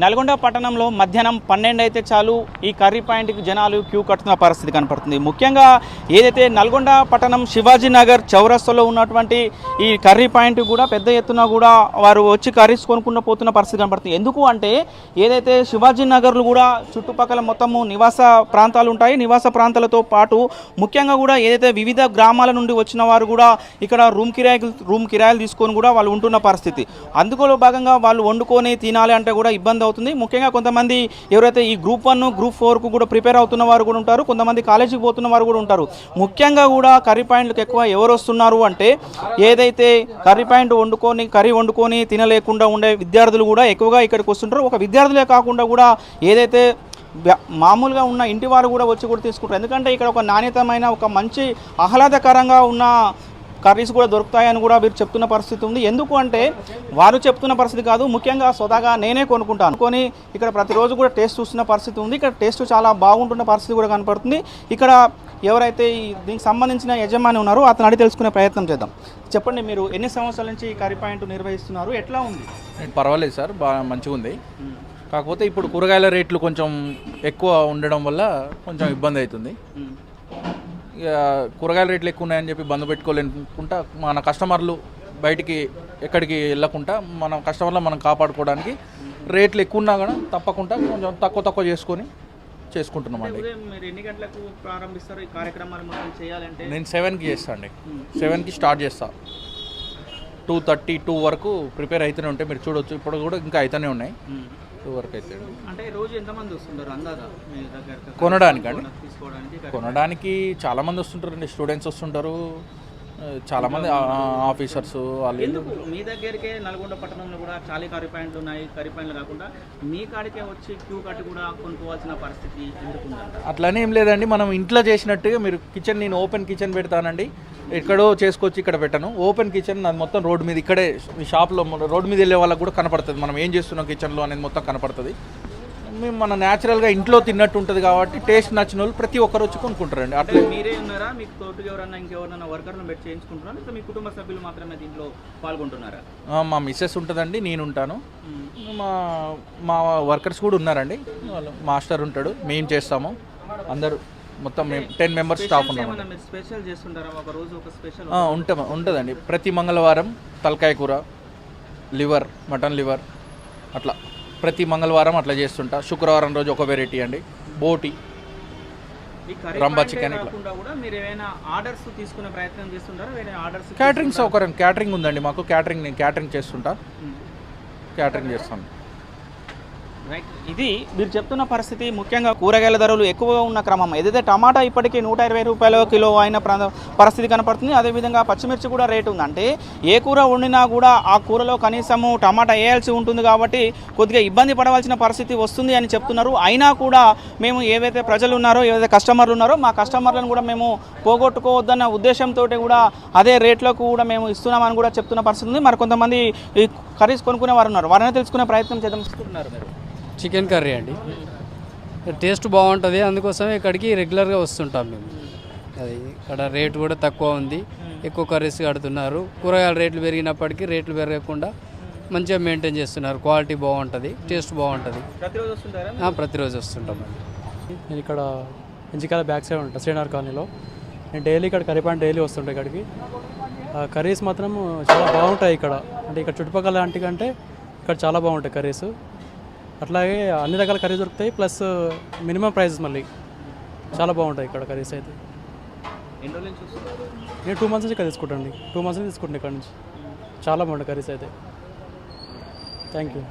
నల్గొండ పట్టణంలో మధ్యాహ్నం పన్నెండు అయితే చాలు. ఈ కర్రీ పాయింట్కి జనాలు క్యూ కట్టుతున్న పరిస్థితి కనపడుతుంది. ముఖ్యంగా ఏదైతే నల్గొండ పట్టణం శివాజీ నగర్ చౌరస్తాలో ఉన్నటువంటి ఈ కర్రీ పాయింట్ కూడా పెద్ద ఎత్తున కూడా వారు వచ్చి కర్రీస్ కొనుక్కున్న పోతున్న పరిస్థితి కనపడుతుంది. ఎందుకు అంటే ఏదైతే శివాజీ నగర్లు కూడా చుట్టుపక్కల మొత్తము నివాస ప్రాంతాలు ఉంటాయి. నివాస ప్రాంతాలతో పాటు ముఖ్యంగా కూడా ఏదైతే వివిధ గ్రామాల నుండి వచ్చిన వారు కూడా ఇక్కడ రూమ్ కిరాయి రూమ్ కిరాయిలు తీసుకొని కూడా వాళ్ళు ఉంటున్న పరిస్థితి. అందుకులో భాగంగా వాళ్ళు వండుకొని తినాలి అంటే కూడా ఇబ్బంది అవుతుంది. ముఖ్యంగా కొంతమంది ఎవరైతే ఈ గ్రూప్ వన్ గ్రూప్ ఫోర్కు కూడా ప్రిపేర్ అవుతున్న వారు కూడా ఉంటారు. కొంతమంది కాలేజీకి పోతున్న వారు కూడా ఉంటారు. ముఖ్యంగా కూడా కర్రీ పాయింట్లకు ఎక్కువ ఎవరు వస్తున్నారు అంటే ఏదైతే కర్రీ పాయింట్ వండుకొని కర్రీ వండుకొని తినలేకుండా ఉండే విద్యార్థులు కూడా ఎక్కువగా ఇక్కడికి వస్తుంటారు. ఒక విద్యార్థులే కాకుండా కూడా ఏదైతే మామూలుగా ఉన్న ఇంటి వారు కూడా వచ్చి కూడా తీసుకుంటారు. ఎందుకంటే ఇక్కడ ఒక నాణ్యతమైన ఒక మంచి ఆహ్లాదకరంగా ఉన్న కర్రీస్ కూడా దొరుకుతాయని కూడా వీరు చెప్తున్న పరిస్థితి ఉంది. ఎందుకు అంటే వారు చెప్తున్న పరిస్థితి కాదు ముఖ్యంగా స్వతహాగా నేనే కొనుక్కుంటాను. కొని ఇక్కడ ప్రతిరోజు కూడా టేస్ట్ చూస్తున్న పరిస్థితి ఉంది. ఇక్కడ టేస్ట్ చాలా బాగుంటున్న పరిస్థితి కూడా కనపడుతుంది. ఇక్కడ ఎవరైతే ఈ దీనికి సంబంధించిన యజమాని ఉన్నారో అతను అడిగి తెలుసుకునే ప్రయత్నం చేద్దాం. చెప్పండి మీరు ఎన్ని సంవత్సరాల నుంచి ఈ కర్రీ పాయింట్ నిర్వహిస్తున్నారు? ఎట్లా ఉంది? పర్వాలేదు సార్ బాగా మంచిగా ఉంది. కాకపోతే ఇప్పుడు కూరగాయల రేట్లు కొంచెం ఎక్కువ ఉండడం వల్ల కొంచెం ఇబ్బంది అవుతుంది. కూరగాయల రేట్లు ఎక్కువ ఉన్నాయని చెప్పి బంద్ పెట్టుకోలేనుకుంటా మన కస్టమర్లు బయటికి ఎక్కడికి వెళ్ళకుండా మన కస్టమర్లు మనం కాపాడుకోవడానికి రేట్లు ఎక్కువ ఉన్నా కూడా తప్పకుండా కొంచెం తక్కువ తక్కువ చేసుకొని మొత్తం చేయాలంటే? నేను సెవెన్కి చేస్తా అండి. సెవెన్కి స్టార్ట్ చేస్తా. టూ థర్టీ టూ వరకు ప్రిపేర్ అవుతూనే ఉంటాయి మీరు చూడొచ్చు. ఇప్పుడు కూడా ఇంకా అవుతూనే ఉన్నాయి. టూ వరకు అయితే అంటే రోజు ఎంతమంది వస్తుంటారు అందాదా కొనడానికండి. తీసుకోవడానికి కొనడానికి చాలా మంది వస్తుంటారండి. స్టూడెంట్స్ వస్తుంటారు. ఆ, చాలా మంది ఆఫీసర్స్ వాళ్ళు. ఎందుకు? మీ దగ్గరికే నల్గొండ పట్టణంలో కూడా చాలా కర్రీ పాయింట్లు ఉన్నాయి. కర్రీ పాయింట్లు కాకుండా మీ కాడికే వచ్చి క్యూ కట్టి కూడా కొనుక్కోవాల్సిన పరిస్థితి ఎందుకు అట్లానే ఏం లేదండి. మనం ఇంట్లో చేసినట్టుగా మీరు కిచెన్ నేను ఓపెన్ కిచెన్ పెడతానండి. ఎక్కడో చేసుకొచ్చి ఇక్కడ పెట్టాను. ఓపెన్ కిచెన్ అది మొత్తం రోడ్ మీద ఇక్కడే షాప్లో రోడ్ మీద వెళ్ళే వాళ్ళకి కూడా కనపడుతుంది. మనం ఏం చేస్తున్నాం కిచెన్లో అనేది మొత్తం కనపడుతుంది. మేము మన న్యాచురల్గా ఇంట్లో తిన్నట్టు ఉంటుంది కాబట్టి టేస్ట్ నచ్చిన వాళ్ళు ప్రతి ఒక్కరు వచ్చి కొనుక్కుంటారండి. అంటే అట్లా మీరే ఉన్నారా? మీకు తోటి ఎవరన్నా ఇంకెవరన్నా వర్కర్ను పెట్టి చేయించుకుంటున్నారా? లేదా మీ కుటుంబ సభ్యులు మాత్రమే దీంట్లో పాల్గొంటున్నారా? మా మిస్సెస్ ఉంటుందండి నేను ఉంటాను. మా మా వర్కర్స్ కూడా ఉన్నారండి. వాళ్ళు మాస్టర్ ఉంటాడు మేము చేస్తాము. అందరూ మొత్తం టెన్ మెంబర్స్ స్టాఫ్ ఆ, ఉంటాం ఉంటుందండి. ప్రతి మంగళవారం తలకాయ కూర లివర్ మటన్ లివర్ అట్లా. ప్రతి మంగళవారం అట్లా చేస్తుంటా. శుక్రవారం రోజు ఒక వెరైటీ అండి. బోటి రంబా చికెన్ క్యాటరింగ్ సౌకర్యం క్యాటరింగ్ ఉందండి మాకు. క్యాటరింగ్ నేను క్యాటరింగ్ చేస్తుంటా. క్యాటరింగ్ చేస్తాను. రైట్ ఇది మీరు చెప్తున్న పరిస్థితి ముఖ్యంగా కూరగాయల ధరలు ఎక్కువగా ఉన్న క్రమం. ఏదైతే టమాటా ఇప్పటికీ నూట ఇరవై రూపాయల కిలో అయిన ప్రాంతం పరిస్థితి కనపడుతుంది. అదేవిధంగా పచ్చిమిర్చి కూడా రేటు ఉంది. అంటే ఏ కూర వండినా కూడా ఆ కూరలో కనీసము టమాటా వేయాల్సి ఉంటుంది కాబట్టి కొద్దిగా ఇబ్బంది పడవలసిన పరిస్థితి వస్తుంది అని చెప్తున్నారు. అయినా కూడా మేము ఏవైతే ప్రజలు ఉన్నారో ఏవైతే కస్టమర్లు ఉన్నారో మా కస్టమర్లను కూడా మేము పోగొట్టుకోవద్దన్న ఉద్దేశంతో కూడా అదే రేట్లో కూడా మేము ఇస్తున్నామని కూడా చెప్తున్న పరిస్థితి ఉంది. మరి కొంతమంది ఈ కర్రీస్ కొనుక్కునే వారు ఉన్నారు. వారిని తెలుసుకునే ప్రయత్నం చేద్దాం మీరు. చికెన్ కర్రీ అండి. టేస్ట్ బాగుంటుంది. అందుకోసమే ఇక్కడికి రెగ్యులర్గా వస్తుంటాం మేము. అది ఇక్కడ రేట్ కూడా తక్కువ ఉంది. ఎక్కువ కర్రీస్ కడుతున్నారు. కూరగాయల రేట్లు పెరిగినప్పటికీ రేట్లు పెరగకుండా మంచిగా మెయింటైన్ చేస్తున్నారు. క్వాలిటీ బాగుంటుంది టేస్ట్ బాగుంటుంది. ప్రతిరోజు వస్తుంటారా ఆ, ప్రతిరోజు వస్తుంటామండి. నేను ఇక్కడ ఎంచికాల బ్యాక్ సైడ్ ఉంటాను శ్రీనగర్ కాలనీలో. నేను డైలీ ఇక్కడ కర్రీ పాయింట్ డైలీ వస్తుంటాయి ఇక్కడికి. ఆ కర్రీస్ మాత్రం చాలా బాగుంటాయి ఇక్కడ. అంటే ఇక్కడ చుట్టుపక్కల లాంటి కంటే ఇక్కడ చాలా బాగుంటాయి కర్రీస్. అట్లాగే అన్ని రకాల కర్రీస్ దొరుకుతాయి ప్లస్ మినిమం ప్రైజెస్ మళ్ళీ. చాలా బాగుంటాయి ఇక్కడ కర్రీస్ అయితే. ఎన్ని రోజుల నుంచి వస్తున్నారు? నేను టూ మంత్స్ నుంచి ఇక్కడ తీసుకుంటాను టూ మంత్స్ నుంచి తీసుకుంటాను ఇక్కడ నుంచి. చాలా బాగుంటుంది కర్రీస్ అయితే. Thank you